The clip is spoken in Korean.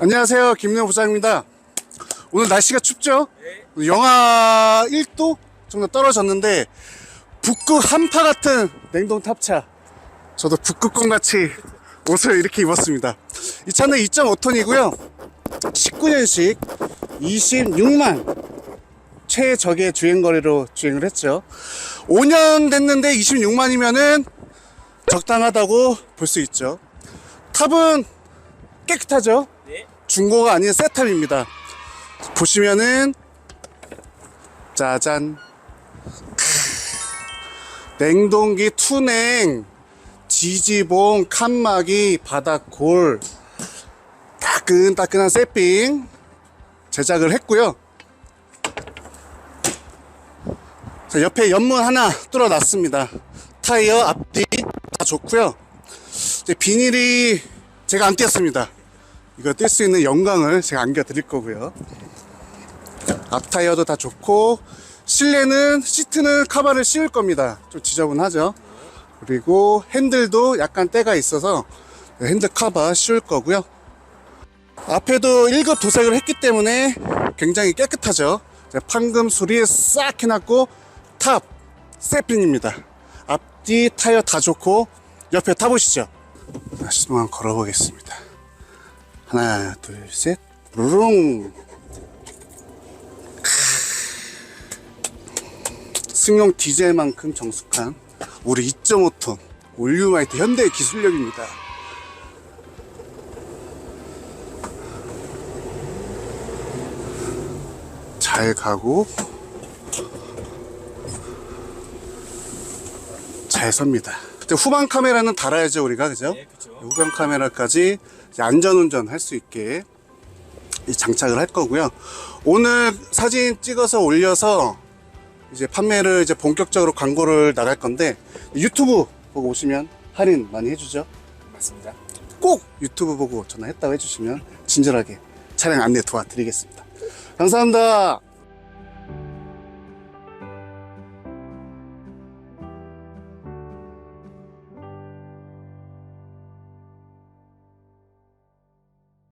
안녕하세요. 김명 부장입니다. 오늘 날씨가 춥죠? 영하 1도 정도 떨어졌는데 북극 한파 같은 냉동 탑차. 저도 북극곰 같이 옷을 이렇게 입었습니다. 이 차는 2.5톤이고요. 19년식 26만 최적의 주행거리로 주행을 했죠. 5년 됐는데 26만이면은 적당하다고 볼 수 있죠. 탑은 깨끗하죠? 네. 중고가 아닌 새탑입니다. 보시면은 짜잔 냉동기 투냉 지지봉 칸막이 바닥골 따끈따끈한 세핑 제작을 했고요. 자, 옆에 연문 하나 뚫어놨습니다. 타이어 앞뒤 다 좋고요. 이제 비닐이 제가 안 띄었습니다. 이거 뜰수 있는 영광을 제가 안겨 드릴 거고요. 앞 타이어도 다 좋고 실내는 시트는 카바를 씌울 겁니다. 좀 지저분하죠. 그리고 핸들도 약간 때가 있어서 핸들 카바 씌울 거고요. 앞에도 1급 도색을 했기 때문에 굉장히 깨끗하죠. 판금 수리 싹 해놨고 탑 세핑입니다. 앞뒤 타이어 다 좋고 옆에 타보시죠. 자, 시동한 걸어보겠습니다. 하나, 둘, 셋, 루룽. 승용 디젤만큼 정숙한 우리 2.5톤 올류마이트 현대 기술력입니다. 잘 가고 잘 섭니다. 후방 카메라는 달아야죠 우리가 그죠? 네. 후방 카메라까지 안전운전 할 수 있게 이 장착을 할 거고요. 오늘 사진 찍어서 올려서 이제 판매를 이제 본격적으로 광고를 나갈 건데 유튜브 보고 오시면 할인 많이 해주죠. 맞습니다. 꼭 유튜브 보고 전화했다고 해주시면 친절하게 차량 안내 도와드리겠습니다. 감사합니다.